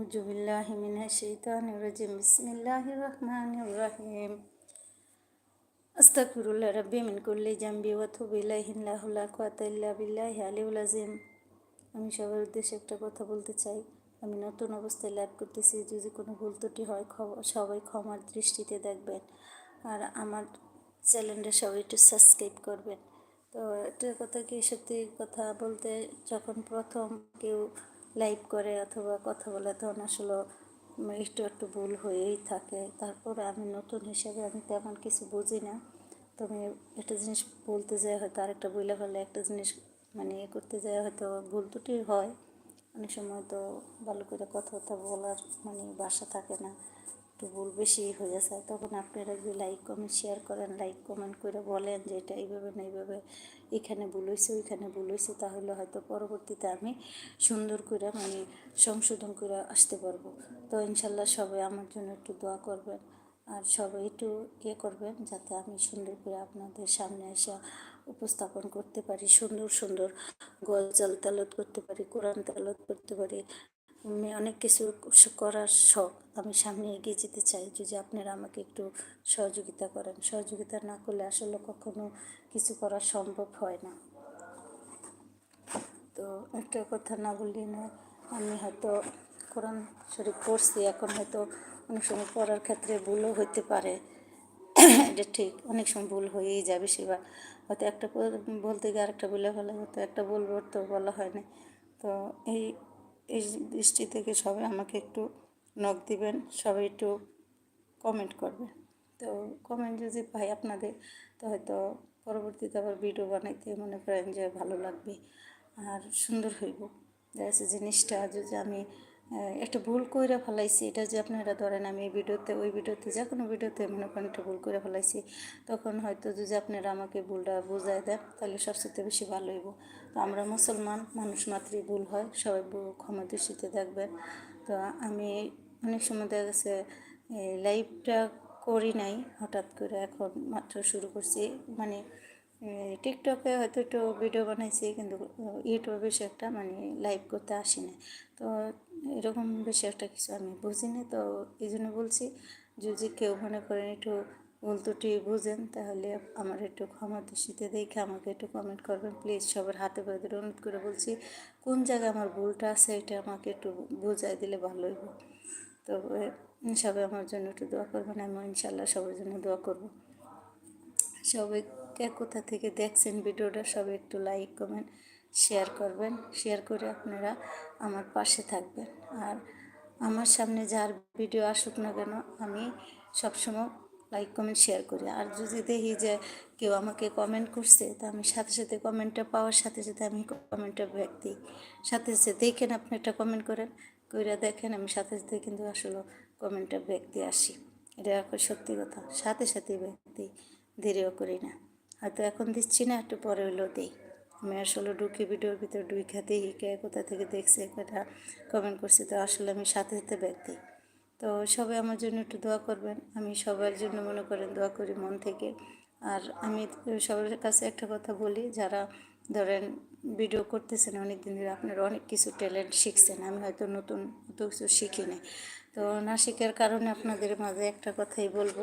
أعوذ بالله من الشيطان الرجيم بسم الله الرحمن الرحيم أستغفر الله ربي من كل ذنب وأتوب إليه لا لا قوة إلا بالله العلي العظيم আমি সবার উদ্দেশ্যে একটা কথা বলতে চাই আমি নতুন অবস্থায় লাইভ করতেছি যদি কোনো ভুল ত্রুটি হয় সবাই ক্ষমার দৃষ্টিতে দেখবেন আর আমার চ্যানেলটা সবাই একটু সাবস্ক্রাইব করবেন তো একটা কথা কি সত্যি কথা বলতে যখন প্রথম কেউ লাইভ করে অথবা কথা বলে, তখন আসলে একটু একটু ভুল হয়েই থাকে। তারপর আমি নতুন হিসেবে আমি তেমন কিছু বুঝি না। তুমি একটা জিনিস বলতে যাই, হয়তো আরেকটা বইলে ফেলে একটা জিনিস মানে ইয়ে করতে যাই, হয়তো ভুল দুটি হয়। অনেক সময় তো ভালো করে কথা বলার মানে বাসা থাকে না। একটু ভুল বেশি হয়ে যায়, তখন আপনারা যদি লাইক কমেন্ট শেয়ার করেন লাইক কমেন্ট করে বলেন যে এটা এইভাবে না এইভাবে এখানে ভুল হয়েছে, ওইখানে ভুল হয়েছে, তাহলে হয়তো পরবর্তীতে আমি সুন্দর করে মানে সংশোধন করে আসতে পারব। তো ইনশাল্লাহ সবাই আমার জন্য একটু দোয়া করবেন আর সবাই একটু ইয়ে করবেন যাতে আমি সুন্দর করে আপনাদের সামনে এসে উপস্থাপন করতে পারি, সুন্দর সুন্দর গজল তালত করতে পারি, কোরআন তালত করতে পারি অনেক কিছু করার শখ। আমি সামনে এগিয়ে যেতে চাই। যদি আপনারা আমাকে একটু সহযোগিতা করেন। সহযোগিতা না করলে আসলে কখনো কিছু করা সম্ভব হয় না। তো একটা কথা না বললি না আমি হয়তো কোরআন শরীফ পড়ছি, এখন হয়তো অনেক সময় পড়ার ক্ষেত্রে ভুলও হইতে পারে। এটা ঠিক, অনেক সময় ভুল হয়েই যাবে সেবার। হয়তো একটা বলতে গিয়ে আরেকটা বলে ফেলা, হয়তো একটা বলব তো বলা হয় না। তো এই এই দৃষ্টি থেকে সবাই আমাকে একটু নখ দিবেন, সবাই একটু কমেন্ট করবে তো কমেন্ট যদি পাই আপনাদের, তো হয়তো পরবর্তীতে আবার ভিডিও বানাইতে মনে করেন যে ভালো লাগবে আর সুন্দর হইব। দেখা জিনিসটা যদি আমি একটা ভুল করে ফেলাইছি, এটা যে আপনারা ধরেন আমি এই ভিডিওতে ওই ভিডিওতে যে কোনো ভিডিওতে মনে করেন একটা ভুল করে ফেলাইছি, তখন হয়তো যদি আপনারা আমাকে ভুলটা বুঝাই দেন, তাহলে সবচেয়ে বেশি ভালো হইব। তো আমরা মুসলমান, মানুষ মাত্রই ভুল হয়, সবাই ক্ষমা দৃষ্টিতে দেখবেন তো আমি অনেক সময় দেখা গেছে লাইভটা করি নাই, হঠাৎ করে এখন মাত্র শুরু করছি। মানে টিকটকে হয়তো একটু ভিডিও বানাইছি, কিন্তু ইউটিউবে বেশি একটা মানে লাইভ করতে আসি না তো এরকম বেশি একটা কিছু আমি বুঝি না তো এই জন্য বলছি, যদি কেউ মনে করেন একটু ভুল ত্রুটি বুঝেন, তাহলে আমার একটু ক্ষমা দৃষ্টিতে দেখে আমাকে একটু কমেন্ট করবেন। প্লিজ সবার হাতে পায়ে অনুরোধ করে বলছি, কোন জায়গায় আমার ভুলটা আছে এটা আমাকে একটু বোঝাই দিলে ভালো হইব। তবে সবাই আমার জন্য একটু দোয়া করবেন আমি ইনশাল্লাহ সবার জন্য দোয়া করব। সবাই কে কোথা থেকে দেখছেন ভিডিওটা, সবাই একটু লাইক কমেন্ট শেয়ার করবেন। শেয়ার করে আপনারা আমার পাশে থাকবেন। আর আমার সামনে যার ভিডিও আসুক না কেন, আমি সবসময় লাইক কমেন্ট শেয়ার করি। আর যদি দেখি যে কেউ আমাকে কমেন্ট করছে, তা আমি সাথে সাথে কমেন্টটা পাওয়ার সাথে সাথে আমি কমেন্টটা ব্যাক দিই। সাথে সাথে দেখেন আপনি একটা কমেন্ট করেন, কইরা দেখেন আমি সাথে সাথে কিন্তু আসলে কমেন্টটা ব্যাক দিয়ে আসি। এটা এখন সত্যি কথা, সাথে সাথে ব্যাক দিই, দেরিও করি না। হয়তো এখন দিচ্ছি না, একটু পরে হইলেও দিই। আমি আসলে ঢুকি ভিডিওর ভিতরে খাতে হিকে কোথা থেকে দেখছে কটা কমেন্ট করছে, তো আসলে আমি সাথে সাথে ব্যাগ দিই। তো সবাই আমার জন্য একটু দোয়া করবেন। আমি সবার জন্য মনে করেন দোয়া করি মন থেকে। আর আমি সবার কাছে একটা কথা বলি, যারা ধরেন ভিডিও করতেছেন অনেক দিন ধরে আপনারা অনেক কিছু ট্যালেন্ট শিখছেন, আমি হয়তো নতুন অত কিছু শিখিনি। তো না শেখার কারণে আপনাদের মাঝে একটা কথাই বলব,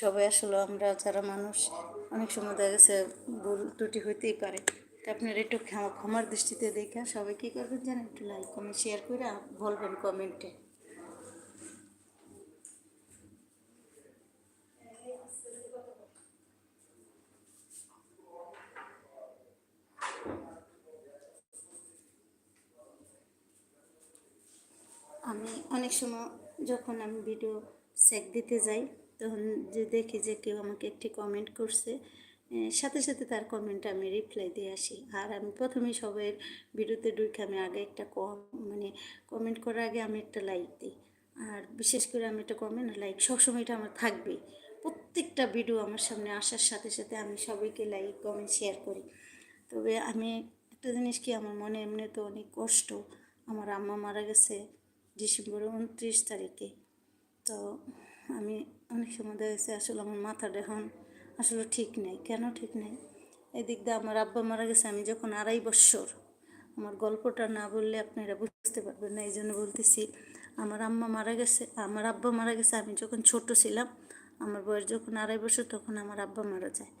সবাই আসলে আমরা যারা মানুষ, অনেক সময় দেখা গেছে ভুল ত্রুটি হইতেই পারে। তো আপনারা একটু ক্ষমার দৃষ্টিতে দেখে সবাই কী করবেন জানেন? একটু লাইক কমেন্ট শেয়ার করে বলবেন কমেন্টে আমি অনেক সময় যখন আমি ভিডিও সেক দিতে যাই, তখন যে দেখি যে কেউ আমাকে একটি কমেন্ট করছে সাথে সাথে তার কমেন্টে আমি রিপ্লাই দিয়ে আসি। আর আমি প্রথমেই সবাই ভিডিওতে ঢুকে আমি আগে একটা কম মানে কমেন্ট করার আগে আমি একটা লাইক দিই। আর বিশেষ করে আমি একটা কমেন্ট লাইক সবসময় এটা আমার থাকবেই প্রত্যেকটা ভিডিও আমার সামনে আসার সাথে সাথে আমি সবাইকে লাইক কমেন্ট শেয়ার করি। তবে আমি একটা জিনিস কি, আমার মনে এমনি তো অনেক কষ্ট। আমার আম্মা মারা গেছে ডিসেম্বর উনত্রিশ তারিখে। তো আমি অনেক সময় দেখেছি, আসলে আমার মাথাটা এখন আসলে ঠিক নেই। কেন ঠিক নেই? এদিক দিয়ে আমার আব্বা মারা গেছে, আমি যখন আড়াই বৎসর আমার গল্পটা না বললে আপনারা বুঝতে পারবেন না এই জন্য বলতেছি, আমার আম্মা মারা গেছে, আমার আব্বা মারা গেছে, আমি যখন ছোট ছিলাম, আমার বয়স যখন আড়াই বছর, তখন আমার আব্বা মারা যায়।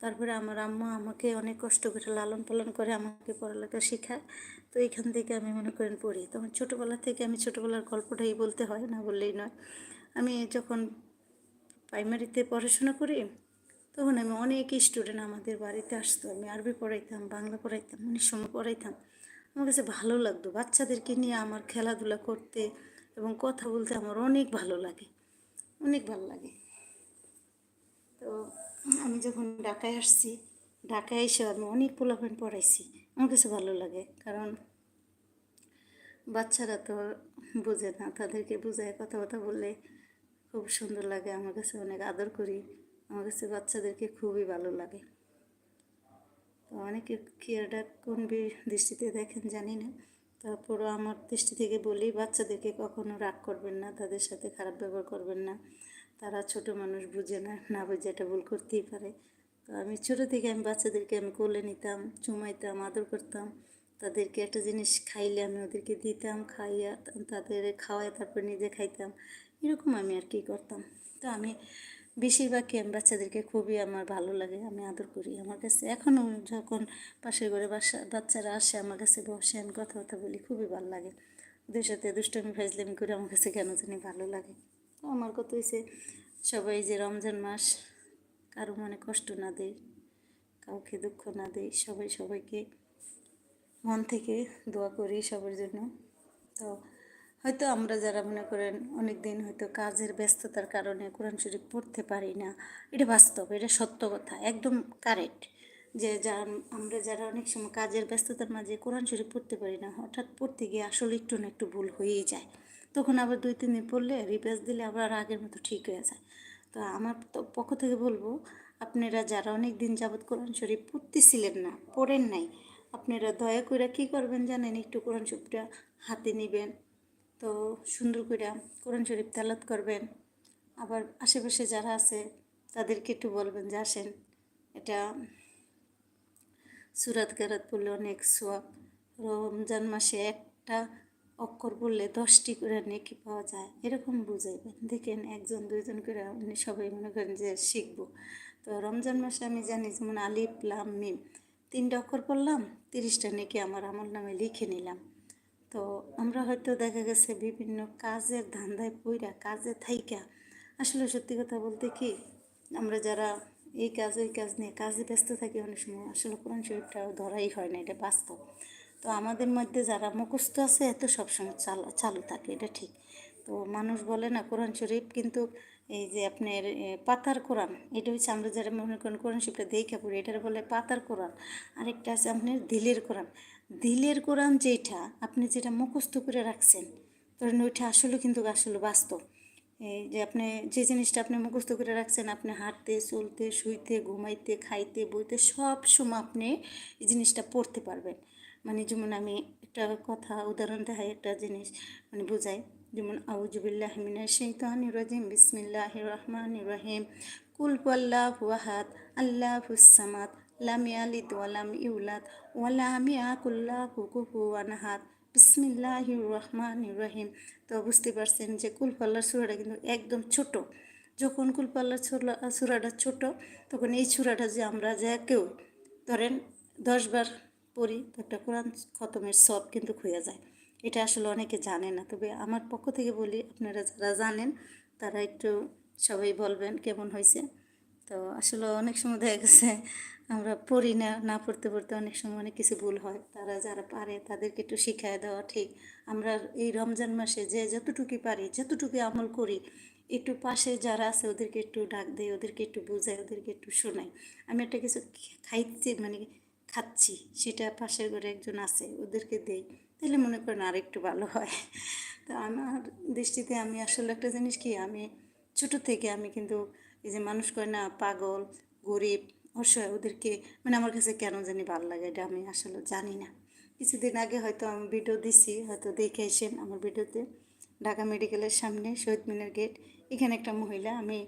তারপরে আমার আম্মা আমাকে অনেক কষ্ট করে লালন পালন করে আমাকে পড়ালেখা শেখায়। তো এখান থেকে আমি মনে করেন পড়ি। তখন ছোটোবেলা থেকে আমি ছোটোবেলার গল্পটাই বলতে হয়, না বললেই নয়। আমি যখন প্রাইমারিতে পড়াশোনা করি, তখন আমি অনেক স্টুডেন্ট আমাদের বাড়িতে আসতো। আমি আরবি পড়াইতাম, বাংলা পড়াইতাম অনেক সময় পড়াইতাম। আমার কাছে ভালো লাগতো। বাচ্চাদেরকে নিয়ে আমার খেলাধুলা করতে এবং কথা বলতে আমার অনেক ভালো লাগে। অনেক ভালো লাগে। তো আমি যখন ঢাকায় আসছি, ঢাকায় এসে আমি অনেক পোলাপেন পড়াইছি। আমার কাছে ভালো লাগে, কারণ বাচ্চারা তো বোঝে না, তাদেরকে বোঝায় কথা কথা বললে খুব সুন্দর লাগে। আমার কাছে অনেক আদর করি, আমার কাছে বাচ্চাদেরকে খুবই ভালো লাগে। তো অনেকে কি এটা কোন দৃষ্টিতে দেখেন জানি না। তারপরও আমার দৃষ্টি থেকে বলি, বাচ্চাদেরকে কখনো রাগ করবেন না, তাদের সাথে খারাপ ব্যবহার করবেন না। তারা ছোট মানুষ বুঝে না না বুঝে এটা ভুল করতেই পারে। তো আমি ছোটো থেকে আমি বাচ্চাদেরকে আমি কোলে নিতাম, চুমাইতাম, আদর করতাম। তাদেরকে একটা জিনিস খাইলে আমি ওদেরকে দিতাম, খাইয়া তাদের খাওয়াই তারপর নিজে খাইতাম। এরকম আমি আর কি করতাম। তো আমি বেশিরভাগই আমি বাচ্চাদেরকে খুবই আমার ভালো লাগে, আমি আদর করি আমার কাছে। এখনও যখন পাশের ঘরে বাসা, বাচ্চারা আসে আমার কাছে বসে, আমি কথাবার্তা বলি, খুবই ভালো লাগে। ওদের সাথে দুষ্টামি ফাইজলামি করে আমার কাছে কেন জানি ভালো লাগে। তো আমার কথা হয়েছে সবাই যে রমজান মাস কারও মনে কষ্ট না দেয়, কাউকে দুঃখ না দেয়, সবাই সবাইকে মন থেকে দোয়া করি সবার জন্য। তো হয়তো আমরা যারা মনে করেন অনেক দিন হয়তো কাজের ব্যস্ততার কারণে কোরআন শরীফ পড়তে পারি না, এটা বাস্তব, এটা সত্য কথা, একদম কারেক্ট যে যা আমরা যারা অনেক সময় কাজের ব্যস্ততার মাঝে কোরআন শরীফ পড়তে পারি না, হঠাৎ পড়তে গিয়ে আসলে একটু না একটু ভুল হয়েই যায়। তখন আবার দুই, তিন দিন পড়লে রিপেস দিলে আবার আগের মতো ঠিক হয়ে যায়। তো আমার পক্ষ থেকে বলব, আপনারা যারা অনেক দিন যাবৎ কোরআন শরীফ পড়তেছিলেন না, পড়েন নাই, আপনারা দয়া করে কী করবেন জানেন? একটু কোরআন শরীফটা হাতে নেবেন, তো সুন্দর করে কোরআন শরীফ তেলাত করবেন। আবার আশেপাশে যারা আছে, তাদেরকে একটু বলবেন যে আসেন, এটা সুরাত কেরাত পড়লে অনেক সোয়াব। রমজান মাসে একটা অক্ষর পড়লে দশটি করে নেকি পাওয়া যায়, এরকম বুঝাইবেন। দেখেন একজন, দুইজন করে উনি সবাই মনে করেন যে শিখব। তো রমজান মাসে আমি জানি যেমন আলিফ, লাম, মিম, তিনটা অক্ষর পড়লাম, তিরিশটা নেকি আমার আমল নামে লিখে নিলাম। তো আমরা হয়তো দেখা গেছে বিভিন্ন কাজের ধান্দায় পইরা, কাজে থাইকা, আসলে সত্যি কথা বলতে কি, আমরা যারা এই কাজ, ওই কাজ নিয়ে কাজে ব্যস্ত থাকি, অনেক সময় আসলে কোরআন শরীফটা ধরাই হয় না, এটা বাস্তব। তো আমাদের মধ্যে যারা মুখস্থ আছে, এত সবসময় চালু চালু থাকে, এটা ঠিক। তো মানুষ বলে না, কোরআন শরীফ কিন্তু এই যে আপনার পাতার কোরআন, এটা হচ্ছে আমরা যারা মনে করেন কোরআন শরীফটা দেখে পড়ি, এটার বলে পাতার কোরআন। আরেকটা আছে আপনার দিলের কোরআন। দিলের কোরআন যেটা আপনি যেটা মুখস্থ করে রাখছেন, ধরেন ওইটা আসলে কিন্তু আসলে বাস্তব। এই যে আপনি যে জিনিসটা আপনি মুখস্থ করে রাখছেন, আপনি হাঁটতে, চলতে, শুইতে, ঘুমাইতে, খাইতে, বইতে সব সময় আপনি এই জিনিসটা পড়তে পারবেন। মানে যেমন আমি একটা কথা, উদাহরণ দেখাই একটা জিনিস মানে বোঝাই। যেমন আউজুবিল্লাহ মিনা শৈতান রাজিম বিসমিল্লাহ রহমান রহিম। কুল আল্লাহ ওয়াহাদ আল্লাহ হুসামাদ লাম ইয়ালিদ ওয়ালাম ইউলাদ ওয়ালাম ইয়াকুল্লাহু কুফুয়ান আহাদ। বিসমিল্লাহ রহমান রহিম। তো বুঝতে পারছেন যে কুলপাল্লার সুরাটা কিন্তু একদম ছোট। যখন কুলপাল্লার সুরাটা ছোট, তখন এই সুরাটা যে আমরা যে কেউ, ধরেন দশবার পড়ি, তো একটা কোরআন খতমের সব কিন্তু হয়ে যায়। এটা আসলে অনেকে জানে না, তবে আমার পক্ষ থেকে বলি, আপনারা যারা জানেন, তারা একটু সবাই বলবেন কেমন হয়েছে তো আসলে অনেক সময় দেখা গেছে, আমরা পড়ি না না পড়তে পড়তে অনেক সময় অনেক কিছু ভুল হয়। তারা যারা পারে, তাদেরকে একটু শিখায় দেওয়া ঠিক। আমরা এই রমজান মাসে যে যতটুকু পারি যতটুকু আমল করি, একটু পাশে যারা আছে, ওদেরকে একটু ডাক দেয়, ওদেরকে একটু বোঝাই ওদেরকে একটু শোনাই আমি একটা কিছু খাইতে মানে খাচ্ছি, সেটা পাশের ঘরে একজন আছে, ওদেরকে দেই। তাহলে মনে করেন আর একটু ভালো হয়। তো আমার দৃষ্টিতে আমি আসলে একটা জিনিস কি, আমি ছোটো থেকে আমি কিন্তু এই যে মানুষ করে না, পাগল, গরিব, অসহায়, ওদেরকে মানে আমার কাছে কেন জানি ভালো লাগে এটা আমি আসলে জানি না। কিছুদিন আগে হয়তো আমি ভিডিও দিছি, হয়তো দেখে এসেন আমার ভিডিওতে। ঢাকা মেডিকেলের সামনে, শহীদ মিনার গেট, এখানে একটা মহিলা, আমি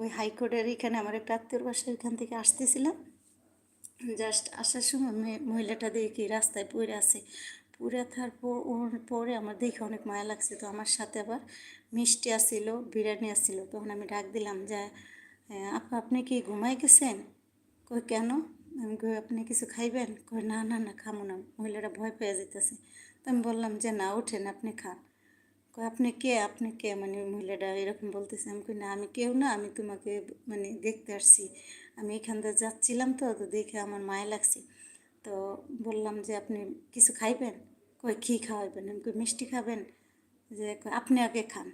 ওই হাইকোর্টের এখানে আমার একটা আত্মীয়র বাসা এখান থেকে আসতেছিলাম। জাস্ট আসার সময় মেয়ে- মহিলাটা দেখি রাস্তায় পড়ে আছে। পড়ে থার পর- পরে আমার দেখে অনেক মায়া লাগছে। তো আমার সাথে আবার মিষ্টি আসছিল বিরিয়ানি আসছিল তখন আমি ডাক দিলাম যে "আহ, আপা আপনি কি ঘুমাই গেছেন? কই কেন? আমি কই আপনি কিছু খাইবেন? কই না না না খামো না। মহিলাটা ভয় পেয়ে যেতেছে তো আমি বললাম যে না ওঠেন আপনি খান। কই আপনি কে? আপনি কে? মানে মহিলাটা এরকম বলতেছে। আমি কই না আমি কেউ না আমি তোমাকে মানে দেখতে আসছি। আমি এখান দিয়ে যাচ্ছিলাম তো তো দেখে আমার মায়া লাগছে। তো বললাম যে, আপনি কিছু খাইবেন? কই কী খাওয়াবেন? আমি কই, মিষ্টি খাবেন? যে আপনি আগে খান।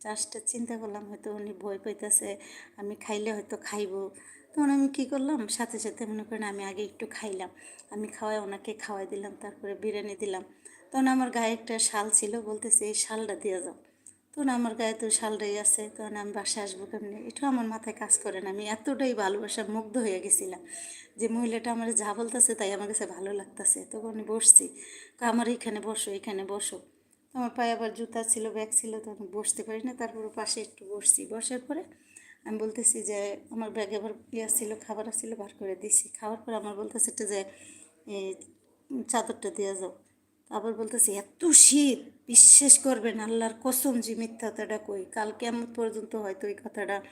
চাষটা চিন্তা করলাম হয়তো উনি ভয় পাইতেছে, আমি খাইলে হয়তো খাইবো। তখন আমি কী করলাম, সাথে সাথে মনে করেন আমি আগে একটু খাইলাম। আমি খাওয়াই, ওনাকে খাওয়াই দিলাম, তারপরে বিরিয়ানি দিলাম। তখন আমার গায়ে একটা শাল ছিল, বলতেছে, এই শালটা দিয়ে যাও। তখন আমার গায়ে তো শালটাই আছে তখন আমি বাসায় আসব কেমনি? এটাও আমার মাথায় কাজ করে না। আমি এতটাই ভালোবাসা, মুগ্ধ হয়ে গেছিলাম যে মহিলাটা আমার যা বলতেছে তাই আমার কাছে ভালো লাগতেছে। তখন আমি বসছি আমার এইখানে বসো এখানে বসো। আমার পায়ে আবার জুতা ছিল, ব্যাগ ছিল তখন বসতে পারি না। তারপরে পাশে একটু বসছি। বসার পরে আমি বলতেছি যে, আমার ব্যাগে আবার ইয়া ছিল, খাবার ছিল, বার করে দিছি। খাওয়ার পরে আমার বলতেছে একটা যে চাদরটা দিয়ে যাও। আবার বলতেছি, এত শীত, বিশ্বাস করবেন আল্লাহর কসম যে মিথ্যা কথাটা কই। কাল কেমন পর্যন্ত হয়তো এই কথাটা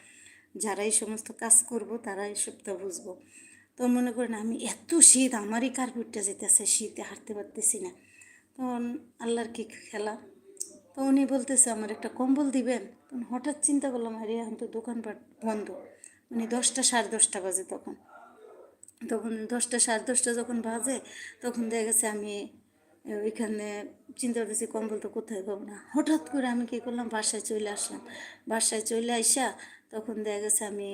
যারা এই সমস্ত কাজ করব, তারা এই সবটা বুঝব। তো মনে করেন, আমি এত শীত, আমারই কার্পেটটা যেতেছে, শীতে হাঁটতে পারতেছি না। তখন আল্লাহর কি খেলা? তো উনি বলতেছে, আমার একটা কম্বল দিবেন? তখন হঠাৎ চিন্তা করলাম, আরে, এখন তো দোকানপাট বন্ধ। মানে দশটা সাড়ে দশটা বাজে তখন। তখন দশটা সাড়ে দশটা যখন বাজে, তখন দেখা গেছে আমি ওইখানে চিন্তা করতেছি, কম্বল তো কোথায় পাবো না। হঠাৎ করে আমি কী করলাম, বাসায় চলে আসলাম। বাসায় চলে আইসা তখন দেখা গেছে আমি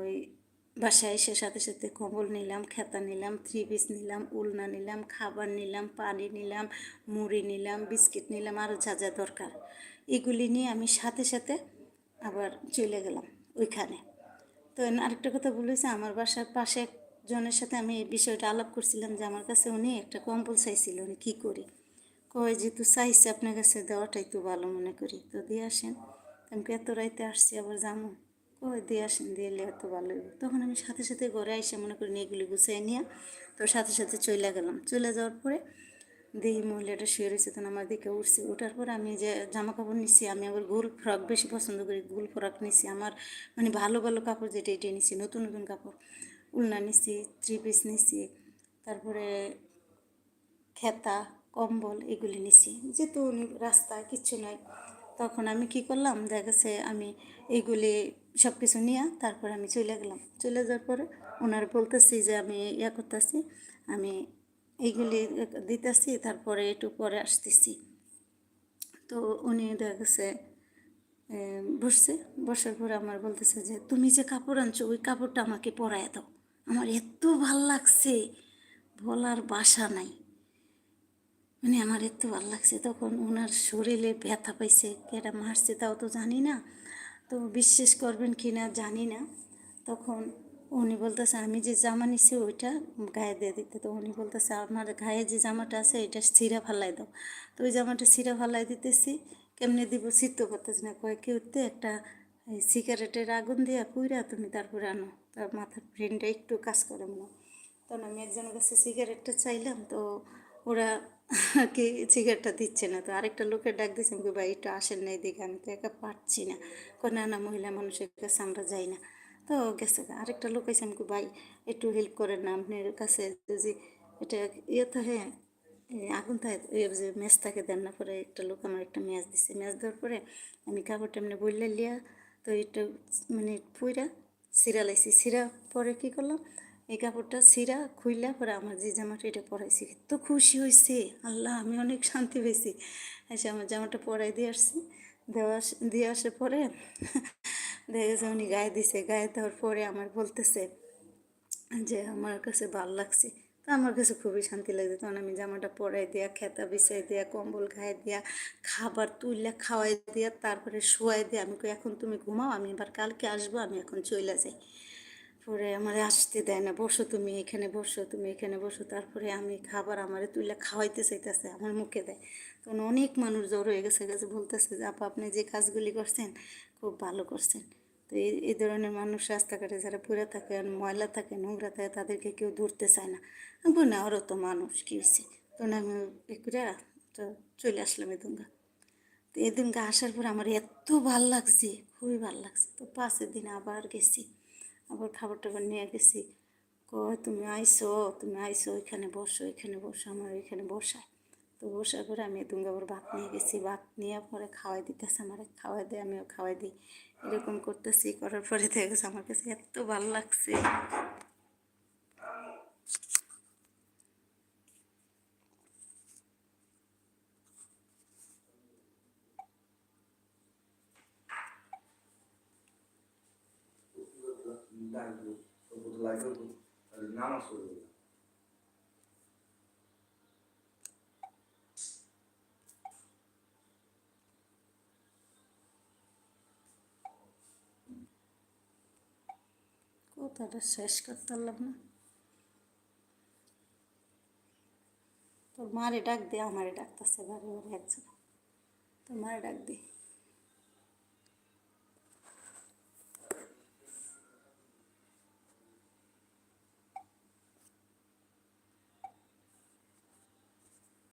ওই বাসায় এসে সাথে সাথে কম্বল নিলাম, খেতা নিলাম থ্রি পিস নিলাম, উলনা নিলাম, খাবার নিলাম, পানি নিলাম, মুড়ি নিলাম, বিস্কিট নিলাম আরও যা যা দরকার। এগুলি নিয়ে আমি সাথে সাথে আবার চলে গেলাম ওইখানে। তো আরেকটা কথা বলেছে, আমার বাসার পাশে একজনের সাথে আমি এই বিষয়টা আলাপ করছিলাম যে আমার কাছে উনি একটা কম্বল চাইছিল, উনি কী করি? কয় যেহেতু চাইছে আপনার কাছে দেওয়াটাই তো ভালো মনে করি। তো দিয়ে আসেন। আমি এত রাইতে আসছি, আবার যাব কয়, দিয়ে আসেন, দিয়ে এলে এত ভালো হইব। তখন আমি সাথে সাথে ঘরে এসে মনে করি এগুলি গুছিয়ে নিয়ে তো সাথে সাথে চলে গেলাম। চলে যাওয়ার পরে দেখি মহিলাটা শুয়ে রয়েছে তখন আমার দিকে উঠছে। ওঠার পর আমি যে জামা কাপড় নিচ্ছি আমি আবার গোল ফ্রক বেশি পছন্দ করি, গোল ফ্রক নিচ্ছি আমার মানে ভালো ভালো কাপড় যেটা এটাই নিচ্ছি নতুন নতুন কাপড়। উলনা নিছি থ্রি পিস নিচ্ছি তারপরে খেতা, কম্বল এগুলি নিছি। যেহেতু উনি রাস্তায় কিচ্ছু নয়, তখন আমি কি করলাম, দেখা গেছে আমি এইগুলি সব কিছু নিয়ে তারপরে আমি চলে গেলাম। চলে যাওয়ার পরে ওনার বলতেছি যে আমি ইয়া করতেছি, আমি এইগুলি দিতেছি, তারপরে একটু পরে আসতেছি। তো উনি দেখা গেছে বসছে, বসার পরে আমার বলতেছে যে, তুমি যে কাপড় আনছো, ওই কাপড়টা আমাকে পরায় দাও। আমার এত ভালো লাগছে, বলার বাসা নাই। মানে আমার এত ভালো লাগছে, তখন ওনার শরীরে ব্যথা পাইছে কেটা মারছে তাও তো জানি না। তো বিশ্বাস করবেন কি না জানি না। তখন উনি বলতেছে, আমি যে জামা নিছি ওইটা গায়ে দিয়ে দিতে। তো উনি বলতেছে, আমার গায়ে যে জামাটা আছে, এটা ছিঁড়া ফালাই দাও। তো ওই জামাটা ছিঁড়া ফালাই দিতেছি, কেমনে দিব ছিটতে পারতেছি না। কয়েক কেউতে একটা সিগারেটের আগুন দিয়ে পুইরা তুমি তারপরে আনো। তার মাথার ব্রেনটা একটু কাজ করে হয়। তখন আমি একজনের কাছে সিগারেটটা চাইলাম, তো ওরা কি সিগারেটটা দিচ্ছে না। তো আরেকটা লোকের ডাক দিচ্ছে আমি ভাই, একটু আসেন না এদিকে, আমি তো একা পারছি না। কোনো না না, মহিলা মানুষের কাছে আমরা যাই না। তো গেছে আরেকটা লোক এসে আমি ভাই, একটু হেল্প করেন না, আপনার কাছে যদি এটা ইয়ে তো হ্যাঁ আগুন থাকে যে ম্যাচ থাকে দেন না। পরে একটা লোক আমার একটা ম্যাচ দিছে। ম্যাচ দেওয়ার পরে আমি কাপড়টা এমনি বললে লিয়া, তো এটা মানে পুইরা সিরা লাইছি। সিরা পরে কি করলাম? এই কাপড়টা সিরা খুইলা পরে আমার যে জামাটা এটা পরাইছি। এত খুশি হয়েছে আল্লাহ, আমি অনেক শান্তি পেয়েছি এসে আমার জামাটা পরাই দিয়ে আসছি। দেওয়া দিয়ে আসার পরে দেখা গেছে উনি গায়ে দিছে। গায়ে দেওয়ার পরে আমার বলতেছে যে, আমার কাছে ভালো লাগছে। তো আমার কাছে খুবই শান্তি লাগছে। তখন আমি জামাটা পরাই দিয়া, খেতা বিছাই দিয়া, কম্বল গায়ে দিয়া, খাবার তুললে খাওয়াই দিয়া, তারপরে শোয়াই দিয়া, আমি এখন তুমি ঘুমাও, আমি এবার কালকে আসব, আমি এখন চলে যাই। পরে আমার আসতে দেয় না, বসো তুমি এখানে, বসো তুমি এখানে, বসো। তারপরে আমি খাবার আমারে তুলে খাওয়াইতে চাইতেছে, আমার মুখে দেয়। তখন অনেক মানুষ জড়ো হয়ে গেছে গেছে, বলতেছে যে, আপা, আপনি যে কাজগুলি করছেন, খুব ভালো করছেন। তো এই ধরনের মানুষ রাস্তাঘাটে যারা পুরে থাকে ময়লা থাকে, নোংরা থাকে, তাদেরকে কেউ ধরতে চায় না। আমি না ওরও তো মানুষ, কী হয়েছে? তখন আমি এ করে তো চলে আসলাম এদুঙ্গা তো এদিনকে আসার পর আমার এত ভালো লাগছে, খুবই ভালো লাগছে। তো পাঁচের দিন আবার গেছি, আবার খাবার টাবার নিয়ে গেছি। কয়, তুমি আইসো তুমি আইসো, ওইখানে বসো, এখানে বসো, আমার ওইখানে বসায়। তো বসার পরে আমি এদুঙ্গা আবার ভাত নিয়ে গেছি, ভাত নিয়ে পরে খাওয়াই দিতেছে আমার, খাওয়াই দেয়, আমিও খাওয়াই দিই। এরকম করতেছি, করার পরে দেখে আমার কাছে এত ভালো লাগছে লাগবে তো আর নামাজ পড়বে না কথাটা শেষ করতে পারলাম না। তোর মারে ডাক দে, আমারে ডাকতেছে, বারে বারে একজন। তোর মারে ডাক দে।